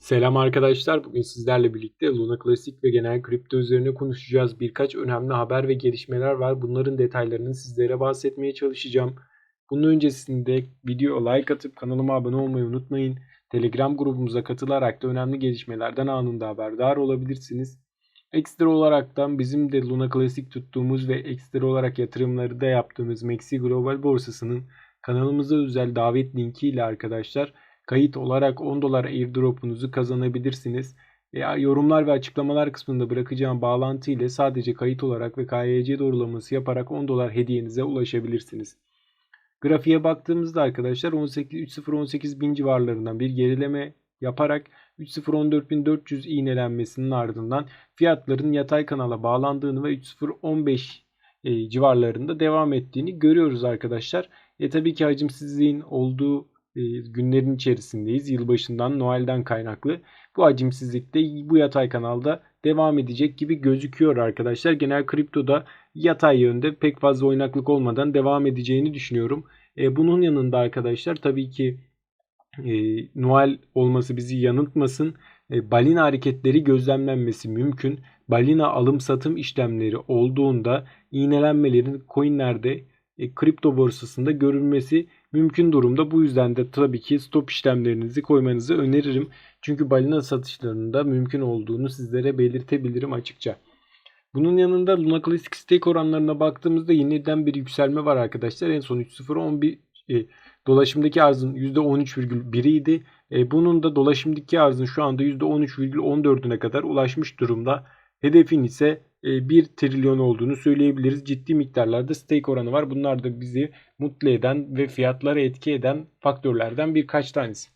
Selam arkadaşlar. Bugün sizlerle birlikte Luna Classic ve genel kripto üzerine konuşacağız. Birkaç önemli haber ve gelişmeler var. Bunların detaylarını sizlere bahsetmeye çalışacağım. Bunun öncesinde video like atıp kanalıma abone olmayı unutmayın. Telegram grubumuza katılarak da önemli gelişmelerden anında haberdar olabilirsiniz. Ekstra olaraktan bizim de Luna Classic tuttuğumuz ve ekstra olarak yatırımları da yaptığımız Maxi Global borsasının kanalımıza özel davet linki ile arkadaşlar kayıt olarak 10 dolar airdrop'unuzu kazanabilirsiniz. E, yorumlar ve açıklamalar kısmında bırakacağım bağlantı ile sadece kayıt olarak ve KYC doğrulaması yaparak 10 dolar hediyenize ulaşabilirsiniz. Grafiğe baktığımızda arkadaşlar 18 3018 bin civarlarından bir gerileme yaparak 3014.400 iğnelenmesinin ardından fiyatların yatay kanala bağlandığını ve 3015 e, civarlarında devam ettiğini görüyoruz arkadaşlar. E tabii ki hacimsizliğin olduğu günlerin içerisindeyiz. Yılbaşından, Noel'den kaynaklı. Bu hacimsizlik de bu yatay kanalda devam edecek gibi gözüküyor arkadaşlar. Genel kriptoda yatay yönde pek fazla oynaklık olmadan devam edeceğini düşünüyorum. E, bunun yanında arkadaşlar tabii ki e, Noel olması bizi yanıltmasın. E, balina hareketleri gözlemlenmesi mümkün. Balina alım satım işlemleri olduğunda iğnelenmelerin coinlerde e, kripto borsasında görülmesi mümkün durumda. Bu yüzden de tabii ki stop işlemlerinizi koymanızı öneririm. Çünkü balina satışlarında mümkün olduğunu sizlere belirtebilirim açıkça. Bunun yanında Luna Classic stake oranlarına baktığımızda yeniden bir yükselme var arkadaşlar. En son 3.011 e, dolaşımdaki arzın %13,1'i idi. E, bunun da dolaşımdaki arzın şu anda %13,14'üne kadar ulaşmış durumda. Hedefin ise 1 e, trilyon olduğunu söyleyebiliriz. Ciddi miktarlarda stake oranı var. Bunlar da bizi mutlu eden ve fiyatlara etki eden faktörlerden birkaç tanesi.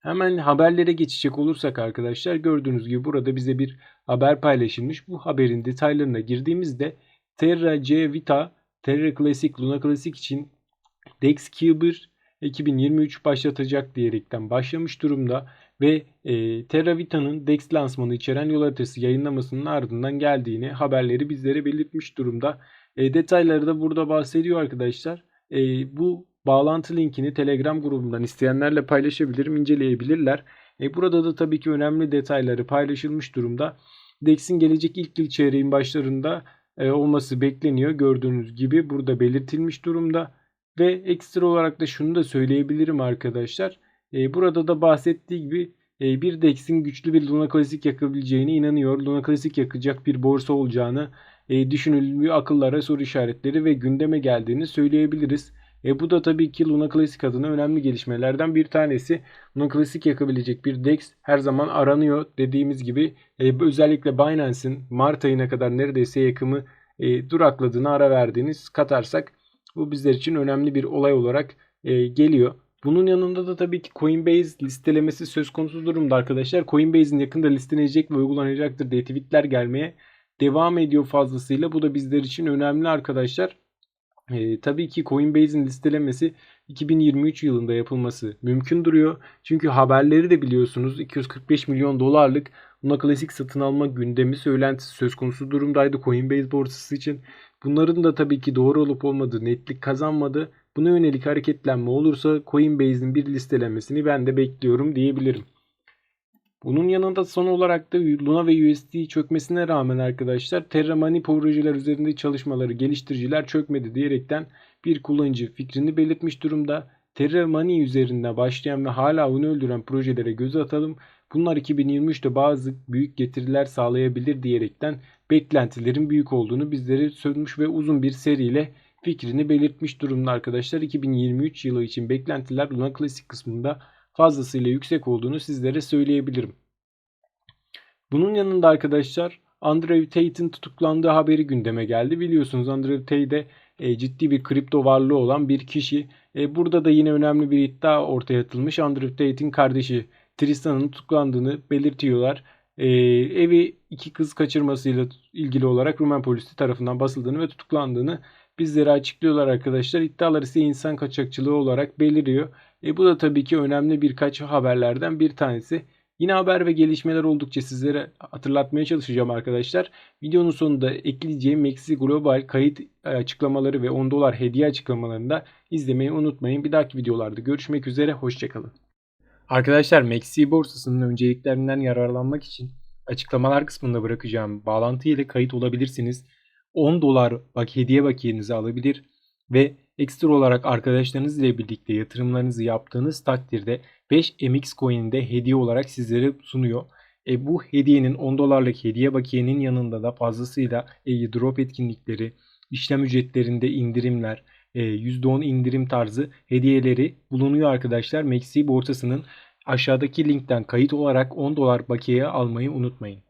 Hemen haberlere geçecek olursak arkadaşlar gördüğünüz gibi burada bize bir haber paylaşılmış. Bu haberin detaylarına girdiğimizde Terra C Vita Terra Classic Luna Classic için Dex Kyber 2023 başlatacak diyerekten başlamış durumda ve e, TerraVita'nın DEX lansmanı içeren yol haritası yayınlamasının ardından geldiğini haberleri bizlere belirtmiş durumda. E, detayları da burada bahsediyor arkadaşlar. E, bu bağlantı linkini Telegram grubundan isteyenlerle paylaşabilirim, inceleyebilirler. E, burada da tabii ki önemli detayları paylaşılmış durumda. DEX'in gelecek ilk yıl çeyreğin başlarında e, olması bekleniyor. Gördüğünüz gibi burada belirtilmiş durumda. Ve ekstra olarak da şunu da söyleyebilirim arkadaşlar. E, burada da bahsettiği gibi e, bir DEX'in güçlü bir Luna Classic yakabileceğine inanıyor. Luna Classic yakacak bir borsa olacağını e, düşünülmüyor. Akıllara soru işaretleri ve gündeme geldiğini söyleyebiliriz. E, bu da tabii ki Luna Classic adına önemli gelişmelerden bir tanesi. Luna Classic yakabilecek bir DEX her zaman aranıyor. Dediğimiz gibi e, özellikle Binance'in Mart ayına kadar neredeyse yakımı e, durakladığını ara verdiğini katarsak bu bizler için önemli bir olay olarak e, geliyor. Bunun yanında da tabii ki Coinbase listelemesi söz konusu durumda arkadaşlar. Coinbase'in yakında listelenecek ve uygulanacaktır diye tweetler gelmeye devam ediyor fazlasıyla. Bu da bizler için önemli arkadaşlar. Ee, tabii ki Coinbase'in listelemesi 2023 yılında yapılması mümkün duruyor. Çünkü haberleri de biliyorsunuz 245 milyon dolarlık Luna Classic satın alma gündemi söylentisi söz konusu durumdaydı Coinbase borsası için. Bunların da tabii ki doğru olup olmadığı netlik kazanmadı. Buna yönelik hareketlenme olursa Coinbase'in bir listelemesini ben de bekliyorum diyebilirim. Bunun yanında son olarak da Luna ve USD çökmesine rağmen arkadaşlar Terra Money projeler üzerinde çalışmaları geliştiriciler çökmedi diyerekten bir kullanıcı fikrini belirtmiş durumda. Terra Money üzerinde başlayan ve hala onu öldüren projelere göz atalım. Bunlar 2023'te bazı büyük getiriler sağlayabilir diyerekten beklentilerin büyük olduğunu bizlere sönmüş ve uzun bir seriyle fikrini belirtmiş durumda arkadaşlar. 2023 yılı için beklentiler Luna Classic kısmında fazlasıyla yüksek olduğunu sizlere söyleyebilirim. Bunun yanında arkadaşlar Andrew Tate'in tutuklandığı haberi gündeme geldi. Biliyorsunuz Andrew Tate de e, ciddi bir kripto varlığı olan bir kişi. E, burada da yine önemli bir iddia ortaya atılmış. Andrew Tate'in kardeşi Tristan'ın tutuklandığını belirtiyorlar. E, evi iki kız kaçırmasıyla ilgili olarak Rumen polisi tarafından basıldığını ve tutuklandığını bizlere açıklıyorlar arkadaşlar. İddialar ise insan kaçakçılığı olarak beliriyor. E, bu da tabii ki önemli birkaç haberlerden bir tanesi. Yine haber ve gelişmeler oldukça sizlere hatırlatmaya çalışacağım arkadaşlar. Videonun sonunda ekleyeceğim Maxi Global kayıt açıklamaları ve 10 dolar hediye açıklamalarını da izlemeyi unutmayın. Bir dahaki videolarda görüşmek üzere. Hoşçakalın. Arkadaşlar Maxi borsasının önceliklerinden yararlanmak için açıklamalar kısmında bırakacağım bağlantı ile kayıt olabilirsiniz. 10 dolar bak hediye bakiyenizi alabilir ve ekstra olarak arkadaşlarınız ile birlikte yatırımlarınızı yaptığınız takdirde 5 MX coin'i de hediye olarak sizlere sunuyor. E, bu hediyenin 10 dolarlık hediye bakiyenin yanında da fazlasıyla e, drop etkinlikleri, işlem ücretlerinde indirimler, e, %10 indirim tarzı hediyeleri bulunuyor arkadaşlar. Maxi borsasının aşağıdaki linkten kayıt olarak 10 dolar bakiye almayı unutmayın.